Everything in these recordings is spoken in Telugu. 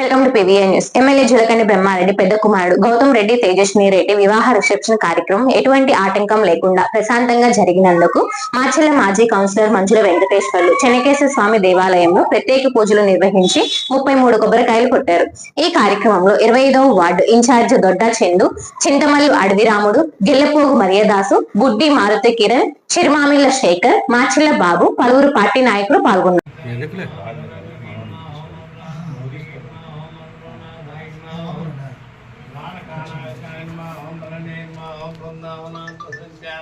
Welcome to news. MLA Julakanti Brahmareddy పెద్ద కుమారుడు గౌతమ్ రెడ్డి తేజస్విని రెడ్డి వివాహ రిసెప్షన్ కార్యక్రమం ఎటువంటి ఆటంకం లేకుండా ప్రశాంతంగా జరిగినందుకు మాచెల్ల మాజీ కౌన్సిలర్ మంజుల వెంకటేశ్వర్లు చెనకేశ్వర స్వామి దేవాలయంలో ప్రత్యేక పూజలు నిర్వహించి ముప్పై మూడు కొబ్బరికాయలు కొట్టారు. ఈ కార్యక్రమంలో ఇరవై ఐదవ ward in charge Dodda Chandu Chintamallu Adaviramudu Gillapogu Mariyadasu Guddi Maruthi Kiran Chirumamilla Shekhar Macherla బాబు పలువురు పార్టీ నాయకులు పాల్గొన్నారు.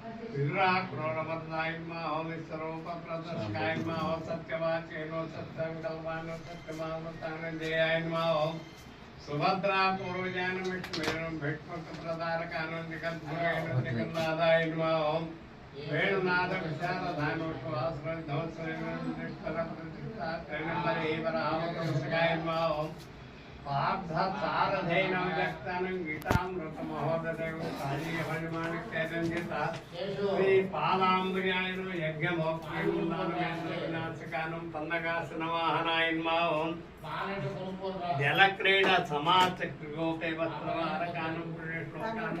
રુદ્રાક્રોણમદનાયમાં સર્વપ્રદર્શકાયમાં હો સત્યવાચેનો સત્સંગલમાનો સત્યમાવતાને જયાયનમાં હો સુભદ્રા પૂર્વજાન વિષ્ણુનું ભેટપટ પ્રદારકાનો નિકલ્પનો નિકલ્પનાદાયનમાં હો વેણુનાદ વિશારધાનો શ્વાસરણ ધોસરેણ નિષ્કરમ પ્રતિષ્ઠા ત્રેણમરે હે વરામ સગાયનમાં હો సారథైన వ్యక్తానం గీతామృత మహోదయం కాళీ శ్రీ పాలాంబుజాయను యజ్ఞమోక్షానం పన్నగాసన జలక్రీడ పుణ్యశ్లోకానం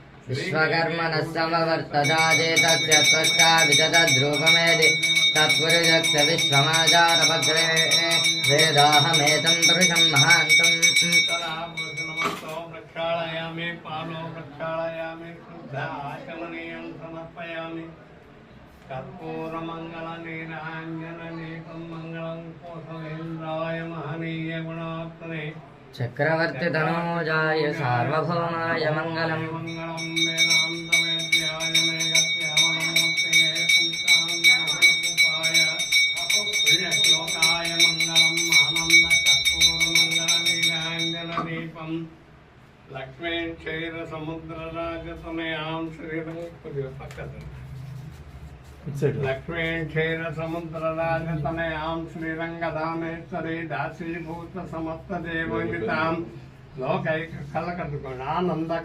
विश्वकर्मणः समवर्तदादेतस्य त्वष्टा विततद्रूपमेदि तत्पुरुषस्य विश्वमाजातपग्रे वेदाहमेतं पुरुषं महान्तम्। प्रक्षालयामि पालो प्रक्षालयामि शुद्धाचमनीयं समर्पयामि। कर्पूरमङ्गलनीराञ्जननीकं मङ्गलं कोसलेन्द्राय महनीय गुणात्मने चक्रवर्ति तनूजाय सार्वभौमाय मङ्गलम् मङ्गलं वेदान्तवेद्याय లక్ష్మీక్షేణ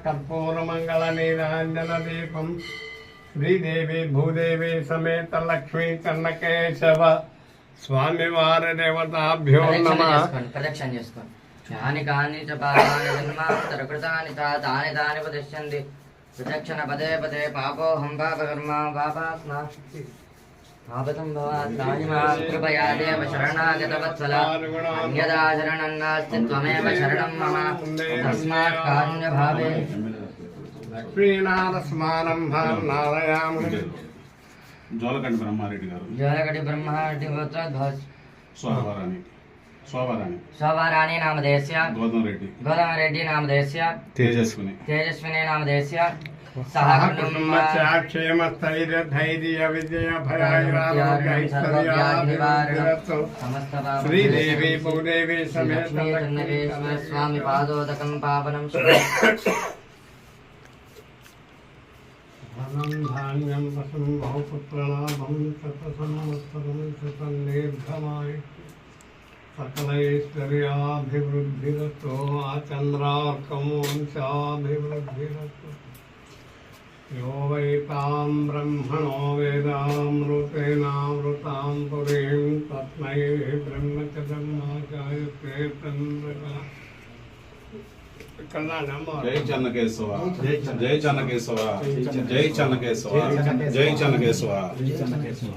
కర్పూర మంగళ నీరాంజన దీపం. శ్రీదేవి భూదేవి సమేత లక్ష్మీ కన్నకేశవ స్వామి వారి దేవతాభ్యో నమ. ప్రదక్షిణ చేసుకోండి. కాని తాని ప్రదక్షిణ పదే పదే పాపోహం పాపకర్మ పాపాత్మా పాపతం భవాత్మాని మాం కృపయా దేవ శరణాగతవత్సల అన్యదా శరణం నాస్తి త్వమేవ శరణం మమ తస్మాత్ కారుణ్యభావే లక్ష్మీనాథస్మానం నారాయణ జోలకండి బ్రహ్మారెడ్డి గారు జ్వరగడి బ్రహ్మాటి గోత్రోద్భవ స్వాభారాణి స్వాభారాణి శోభారాణి నామధేయస్య గౌతమ్ రెడ్డి గోదావరెడ్డి నామధేయస్య తేజస్విని తేజస్విని నామధేయస్య సహ కుటుంబ ధైర్య విజయ భయాయిరారోగ్యైశ్వర్యాభివృద్ధిరస్తు. సమస్త శ్రీదేవి భూదేవి సమేత లక్ష్మీ చెన్నకేశ్వర స్వామి పాదోదకం పావనం ధనం ధాన్యం వసం బహుపుత్రలాభం శతసంవత్సరం శతం దీర్ఘమాయు सकलैश्वर्याभिवृद्धिरतो चन्द्रार्कं यो वै तां ब्रह्मणो वेदामृतेनामृतां पुरीं तस्मै जय चन्नकेशवा। जय चन्नकेशवा। जय चन्नकेशवा। जय चन्नकेशवा।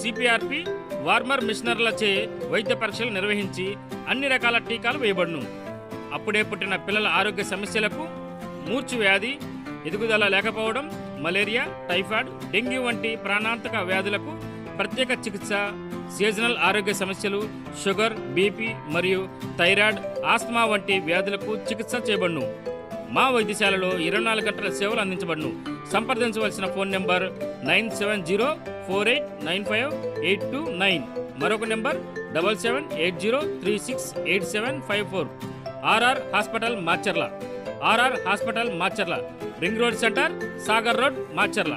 CPRP warmer మిషనర్లచే వైద్య పరీక్షలు నిర్వహించి అన్ని రకాల టీకాలు వేయబడును. అప్పుడే పుట్టిన పిల్లల ఆరోగ్య సమస్యలకు మూర్చు వ్యాధి ఎదుగుదల లేకపోవడం మలేరియా టైఫాయిడ్ డెంగ్యూ వంటి ప్రాణాంతక వ్యాధులకు ప్రత్యేక చికిత్స సీజనల్ ఆరోగ్య సమస్యలు షుగర్ బీపీ మరియు థైరాయిడ్ ఆస్మా వంటి వ్యాధులకు చికిత్స చేయబడును. మా వైద్యశాలలో ఇరవై నాలుగు గంటల సేవలు అందించబడును. సంప్రదించవలసిన phone number nine seven zero four eight nine five eight two nine. మరొక number double seven eight zero three six eight seven five four. R R hospital Macherla. R R hospital Macherla. Ring road centre Sagar road Macherla.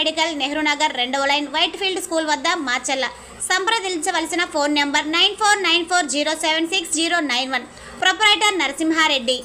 Medical Nehru Nagar రెండవ లైన్ వైట్ ఫీల్డ్ స్కూల్ వద్ద మాచల్ల సంప్రదించవలసిన phone number nine four nine four zero seven six zero nine one. Proprietor Narasimha Reddy.